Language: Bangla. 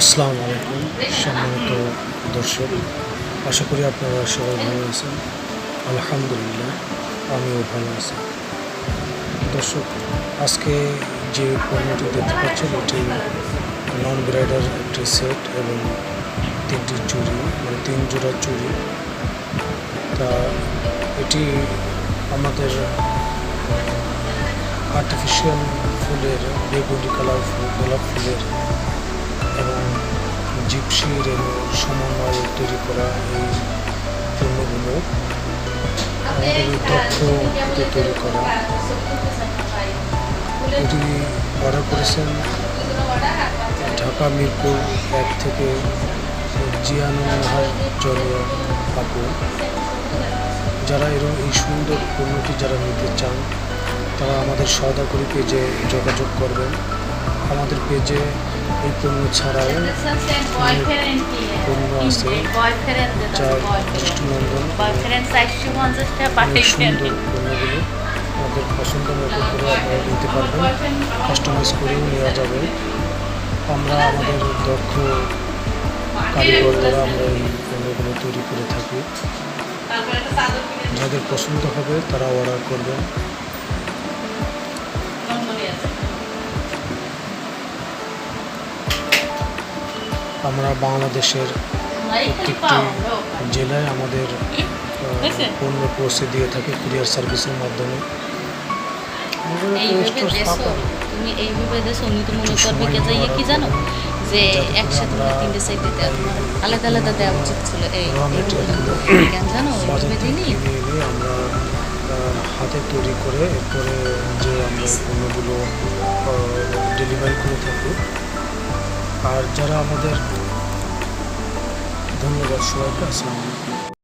আসসালামু আলাইকুম, সম্মানিত দর্শক, আশা করি আপনারা সবাই ভালো আছেন। আলহামদুলিল্লাহ, আমিও ভালো আছি। দর্শক, আজকে যে পণ্যটি দেখতে পাচ্ছেন, এটি নন ব্রাইডার একটি সেট এবং তিনটি চুড়ি মানে তিন জোড়া চুড়ি তা এটি আমাদের আর্টিফিশিয়াল ফুলের, বেগুনি কালার ফুল গোলাপ ফুলের এবং জিপসির এবং সমন্বয়ে তৈরি করা এই পণ্যগুলো আমাদের দক্ষ তৈরি করা। এটি অর্ডার করেছেন ঢাকা মিরপুর এক থেকে জিয়ানুনাহার জলীয় আপু যারা এরকম এই সুন্দর পণ্যটি যারা নিতে চান, তারা আমাদের সদাকরি পেজে যোগাযোগ করবেন। আমাদের পেজে এই পণ্য ছাড়াও পণ্য আছে। যা দৃষ্টিনন্দন অনেক সুন্দর পণ্যগুলো আমাদের পছন্দ মতো করে আপনারা নিতে পারবেন। কাস্টমাইজ করেও নেওয়া যাবে। আমরা আমাদের দক্ষ কারিগর দ্বারা আমরা এই পণ্যগুলো তৈরি করে থাকি। যাদের পছন্দ হবে তারা অর্ডার করবেন। আমরা বাংলাদেশের প্রত্যেকটি জেলায় আমাদের পণ্য পৌঁছে দিয়ে থাকি কুরিয়ার সার্ভিসের মাধ্যমে। আমাদের এইভাবে স্টোর তুমি এইভাবে দেশো উনি তো মনে করবে কে যাইয়ে কি জানো? যে একসাথে তিনটে সাইড আলাদা আলাদা দেওয়া উচিত ছিল। এই কেন জানো? এইভাবে হাতে তৈরি করে এরপরে যে আমরা পণ্যগুলো ডেলিভারি করে থাকি আর যারা আমাদের ধন্যবাদ সবাইকে আসসালামু